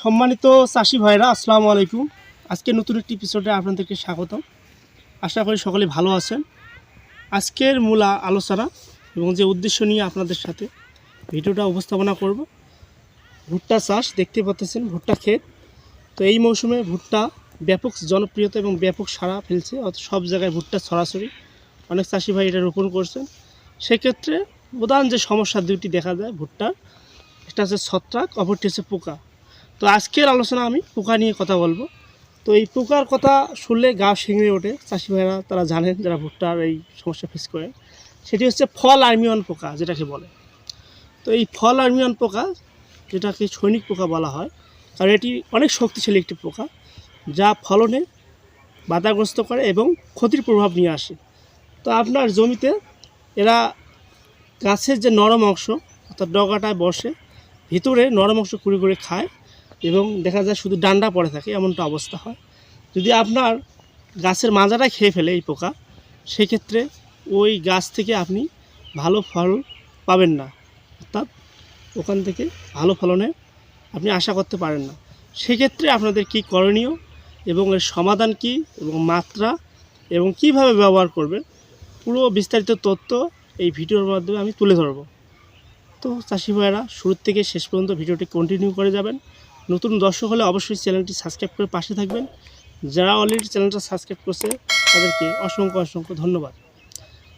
সম্মানিত চাষি ভাইরা, আসসালামু আলাইকুম। আজকে নতুন একটি এপিসোডে আপনাদেরকে স্বাগতম। আশা করি সকলে ভালো আছেন। আজকের মূল আলোচনা এবং যে উদ্দেশ্য নিয়ে আপনাদের সাথে ভিডিওটা উপস্থাপনা করব, ভুট্টা চাষ, দেখতে পাচ্ছেন ভুট্টা ক্ষেত। তো এই মৌসুমে ভুট্টা ব্যাপক জনপ্রিয়তা এবং ব্যাপক সাড়া ফেলছে, অর্থাৎ সব জায়গায় ভুট্টা সরাসরি অনেক চাষি ভাই এটা রোপণ করছেন। সেক্ষেত্রে প্রধান যে সমস্যা দুটি দেখা যায় ভুট্টার, একটা হচ্ছে ছত্রাক, অপরটি হচ্ছে পোকা। তো আজকের আলোচনা আমি পোকা নিয়ে কথা বলব। তো এই পোকার কথা শুনলে গা শিঙড়ে ওঠে। চাষি ভাইরা, তারা জানেন যারা ভুট্টার এই সমস্যা ফেস করে সেটি হচ্ছে ফল আর্মিয়ন পোকা যেটাকে বলে। তো এই ফল আর্মিয়ন পোকা, যেটাকে সৈনিক পোকা বলা হয়, কারণ এটি অনেক শক্তিশালী একটি পোকা, যা ফলনে বাধাগ্রস্ত করে এবং ক্ষতির প্রভাব নিয়ে আসে। তো আপনার জমিতে এরা গাছের যে নরম অংশ, অর্থাৎ ডগাটায় বসে, ভিতরে নরম অংশ কুড়ি করে খায় এবং দেখা যায় শুধু ডান্ডা পড়ে থাকে, এমনটা অবস্থা হয়। যদি আপনার গাছের মাজাটা খেয়ে ফেলে এই পোকা, সেক্ষেত্রে ওই গাছ থেকে আপনি ভালো ফল পাবেন না। অর্থাৎ ওখান থেকে ভালো ফলনে আপনি আশা করতে পারেন না। সেক্ষেত্রে আপনাদের কি করণীয় এবং এর সমাধান কি এবং মাত্রা এবং কীভাবে ব্যবহার করবেন, পুরো বিস্তারিত তথ্য এই ভিডিওর মাধ্যমে আমি তুলে ধরবো। তো চাষি ভাইয়েরা শুরু থেকে শেষ পর্যন্ত ভিডিওটি কন্টিনিউ করে যাবেন। নতুন দর্শক হলে অবশ্যই চ্যানেলটি সাবস্ক্রাইব করে পাশে থাকবেন। যারা অলরেডি চ্যানেলটা সাবস্ক্রাইব করছে, তাদেরকে অসংখ্য অসংখ্য ধন্যবাদ।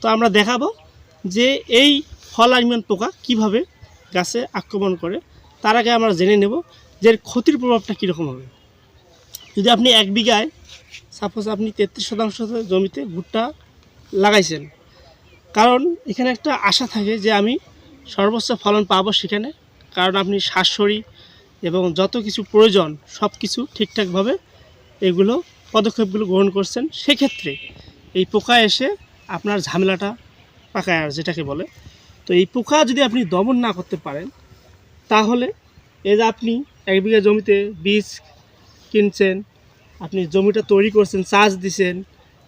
তো আমরা দেখাবো যে এই ফল আর্মিয়ান পোকা কীভাবে গাছে আক্রমণ করে, তার আগে আমরা জেনে নেব যে ক্ষতির প্রভাবটা কীরকম হবে। যদি আপনি এক বিঘায় সাপোজ আপনি তেত্রিশ শতাংশ জমিতে ভুট্টা লাগাইছেন, কারণ এখানে একটা আশা থাকে যে আমি সর্বোচ্চ ফলন পাবো সেখানে, কারণ আপনি শ্বাসরি এবং যত কিছু প্রয়োজন, সব কিছু ঠিকঠাকভাবে এগুলো, পদক্ষেপগুলো গ্রহণ করছেন, সেক্ষেত্রে এই পোকা এসে আপনার ঝামেলাটা পাকায় আর যেটাকে বলে। তো এই পোকা যদি আপনি দমন না করতে পারেন, তাহলে এই যে আপনি এক বিঘা জমিতে বীজ কিনছেন, আপনি জমিটা তৈরি করছেন, চাষ দিছেন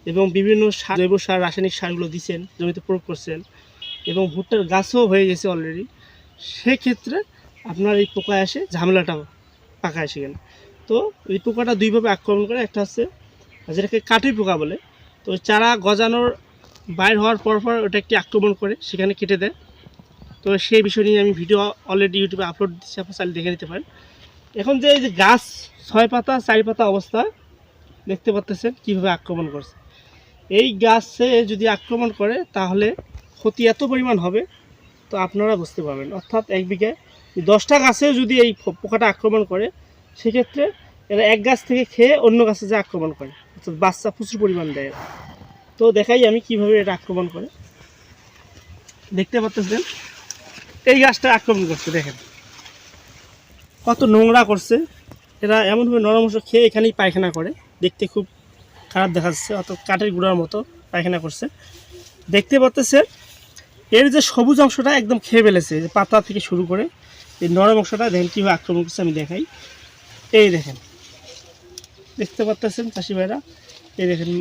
এবং বিভিন্ন সার, জৈব সার, রাসায়নিক সারগুলো দিছেন, জমিতে প্রয়োগ করছেন এবং ভুট্টার গাছও হয়ে গেছে অলরেডি সেক্ষেত্রে আপনার এই পোকা এসে ঝামেলাটা পাকায় সেখানে তো এই পোকাটা দুইভাবে আক্রমণ করে, একটা হচ্ছে যেটাকে কাঠি পোকা বলে। তো চারা গজানোর বাইর হওয়ার পর পর ওটা একটি আক্রমণ করে, সেখানে কেটে দেয়। তো সেই বিষয় নিয়ে আমি ভিডিও অলরেডি ইউটিউবে আপলোড দিচ্ছি আপনার চাইলে দেখে নিতে পারেন। এখন যে এই যে গাছ, ছয় পাতা, চারি পাতা অবস্থা, দেখতে পাচ্তেছেন কীভাবে আক্রমণ করছে। এই গাছে যদি আক্রমণ করে, তাহলে ক্ষতি এত পরিমাণ হবে তো আপনারা বুঝতে পারবেন। অর্থাৎ এক বিঘায় দশটা গাছে যদি এই পোকাটা আক্রমণ করে, সেক্ষেত্রে এরা এক গাছ থেকে খেয়ে অন্য গাছে যে আক্রমণ করে, অর্থাৎ বাচ্চা প্রচুর পরিমাণ দেয় তো দেখাই আমি কীভাবে এটা আক্রমণ করে। দেখতে পাচ্ছেন? এই গাছটা আক্রমণ করছে, দেখেন। কত নোংরা করছে। এরা এমনভাবে নরম অংশ খেয়ে এখানেই পায়খানা করে। দেখতে খুব খারাপ দেখা যাচ্ছে অর্থাৎ কাঠের গুঁড়ার মতো পায়খানা করছে। দেখতে পাচ্ছেন? এর যে সবুজ অংশটা একদম খেয়ে ফেলেছে, যে পাতা থেকে শুরু করে, এই নরম অংশটা দেখেন কীভাবে আক্রমণ করছে, আমি দেখাই। এই দেখেন, দেখতে পাচ্ছেন চাষি ভাইরা? এই দেখেন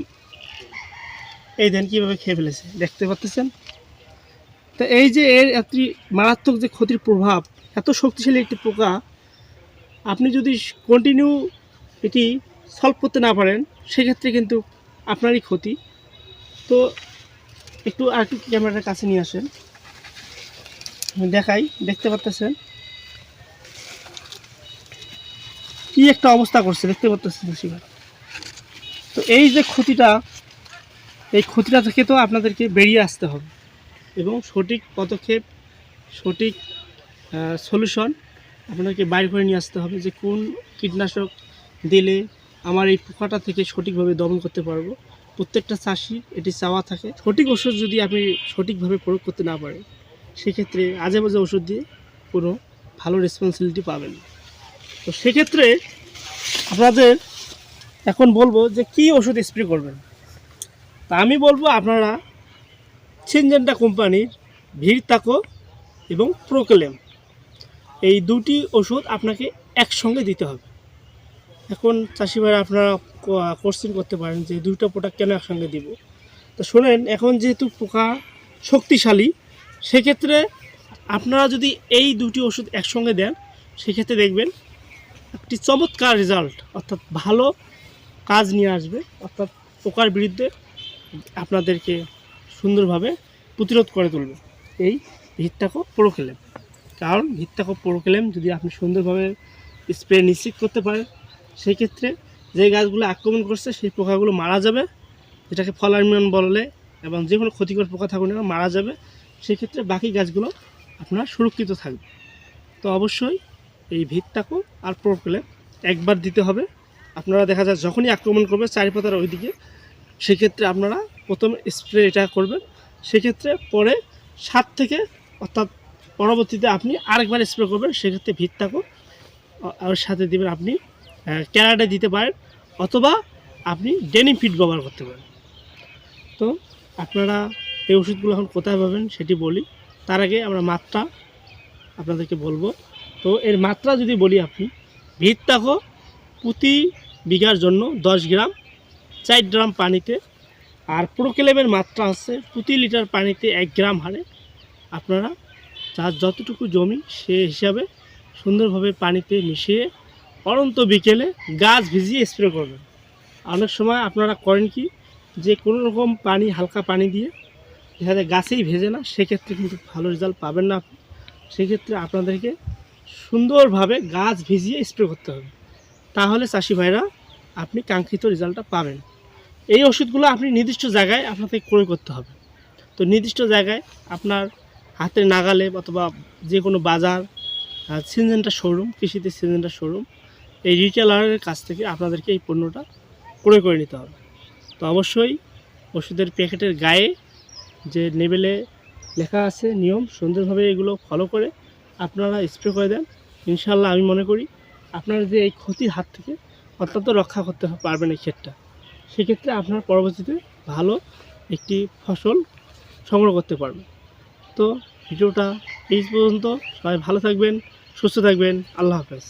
এই দেখেন কীভাবে খেয়ে ফেলেছে, দেখতে পাচ্ছেন? তো এই যে এর এত মারাত্মক যে ক্ষতির প্রভাব, এত শক্তিশালী একটি পোকা, আপনি যদি কন্টিনিউ এটি সলভ করতে না পারেন, সেক্ষেত্রে কিন্তু আপনারই ক্ষতি। তো একটু, আর একটু ক্যামেরার কাছে নিয়ে আসেন। দেখাই, দেখতে পারতেছেন? কি একটা অবস্থা করছে, দেখতে পাচ্তেছেন শিবার তো এই যে ক্ষতিটা, এই ক্ষতিটা থেকে তো আপনাদেরকে বেরিয়ে আসতে হবে। এবং সঠিক পদক্ষেপ, সঠিক সলিউশন আপনাকে বাইর করে নিয়ে আসতে হবে যে কোন কীটনাশক দিলে আমার এই পোকাটা থেকে সঠিকভাবে দমন করতে পারব। প্রত্যেকটা চাষি এটি চাওয়া থাকে। সঠিক ওষুধ যদি আপনি সঠিকভাবে প্রয়োগ করতে না পারেন, সেক্ষেত্রে আজে বাজে ওষুধ দিয়ে কোনো ভালো রেসপন্সিবিলিটি পাবেন তো সেক্ষেত্রে আপনাদের এখন বলব যে কি ওষুধ স্প্রে করবেন? তা আমি বলব আপনারা সিনজেন্টা কোম্পানির ভিড় তাকো এবং প্রোকেলেম এই দুটি ওষুধ আপনাকে একসঙ্গে দিতে হবে। এখন চাষি ভাইরা আপনারা কোশ্চেন করতে পারেন যে দুইটা প্রোডাক্ট কেন একসঙ্গে দিব? তো শোনেন, এখন যেহেতু পোকা শক্তিশালী, সেক্ষেত্রে আপনারা যদি এই দুটি ওষুধ একসঙ্গে দেন, সেক্ষেত্রে দেখবেন একটি চমৎকার রেজাল্ট অর্থাৎ ভালো কাজ নিয়ে আসবে, অর্থাৎ পোকার বিরুদ্ধে আপনাদেরকে সুন্দরভাবে প্রতিরোধ করে তুলবে। এই ভিত্তাকো প্রোকেলেম কারণ ভিত্তাকো প্রোকেলেম যদি আপনি সুন্দরভাবে স্প্রে নিশ্চিত করতে পারেন সেই ক্ষেত্রে যে গাছগুলো আক্রমণ করছে, সেই পোকাগুলো মারা যাবে। যেটাকে ফলারমিয়ন বলে এবং যে কোনো ক্ষতিকর পোকা থাকুন না মারা যাবে। সেক্ষেত্রে বাকি গাছগুলো আপনার সুরক্ষিত থাকবে। তো অবশ্যই এই ভিত্তাকো আর প্রোকেলেম একবার দিতে হবে। আপনারা দেখা যায় যখনই আক্রমণ করবে চারিপাতার ওইদিকে সেক্ষেত্রে আপনারা প্রথম স্প্রে এটা করবেন। সেক্ষেত্রে পরে সাত থেকে, অর্থাৎ পরবর্তীতে আপনি আরেকবার স্প্রে করবেন সেক্ষেত্রে ভিত্তাকো আর সাথে দেবেন আপনি ক্যারাটে দিতে পারেন, অথবা আপনি ডেনিম ফিট ব্যবহার করতে পারেন। তো আপনারা এই ওষুধগুলো এখন কোথায় পাবেন সেটি বলি। তার আগে আমরা মাত্রা আপনাদেরকে বলব। তো এর মাত্রা যদি বলি আপনি ভিত্তাকো প্রতি বিঘার জন্য দশ গ্রাম, চার গ্রাম পানিতে। আর প্রোকেলেমের মাত্রা আছে, প্রতি লিটার পানিতে এক গ্রাম হারে। আপনারা যার যতটুকু জমি সে হিসাবে সুন্দরভাবে পানিতে মিশিয়ে অনন্ত বিকেলে গাছ ভিজিয়ে স্প্রে করবেন। অনেক সময় আপনারা করেন কি, যে কোনো রকম পানি, হালকা পানি দিয়ে যায় গাছেই ভেজে না, সেক্ষেত্রে কিন্তু ভালো রেজাল্ট পাবেন না আপনি। সেক্ষেত্রে আপনাদেরকে সুন্দরভাবে গাছ ভিজিয়ে স্প্রে করতে হবে। তাহলে চাষি ভাইরা আপনি কাঙ্ক্ষিত রেজাল্টটা পাবেন। এই ওষুধগুলো আপনি নির্দিষ্ট জায়গায় আপনাকে ক্রয় করতে হবে। তো নির্দিষ্ট জায়গায় আপনার হাতের নাগালে অথবা যে কোনো বাজার সিজনটা শোরুম কৃষিতে সিজনটা শোরুম এই রিটেলারের কাছ থেকে আপনাদেরকে এই পণ্যটা ক্রয় করে নিতে হবে। তো অবশ্যই ওষুধের প্যাকেটের গায়ে যে লেবেলে লেখা আছে নিয়ম, সুন্দরভাবে এগুলো ফলো করে আপনারা স্প্রে করে দেন। ইনশাল্লাহ আমি মনে করি আপনারা যে এই ক্ষতির হাত থেকে অত্যন্ত রক্ষা করতে পারবেন এই ক্ষেতটা, সেক্ষেত্রে আপনার পরবর্তীতে ভালো একটি ফসল সংগ্রহ করতে পারবেন। তো ভিডিওটা এই পর্যন্ত, সবাই ভালো থাকবেন, সুস্থ থাকবেন, আল্লাহ হাফেজ।